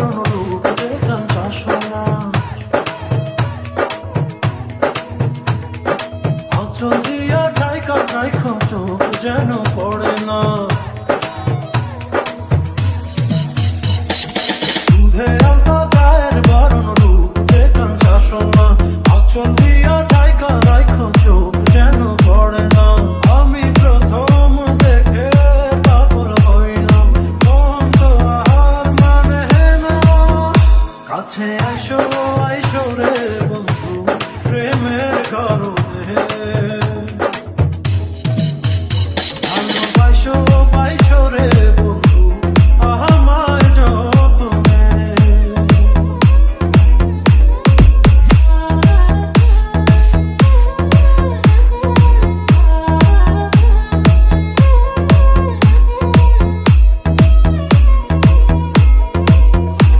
চরণ রূপে গান বাসনা অচল দিয়া ডাইকা ডাইখ যেন কাছে আসো আইসো রে।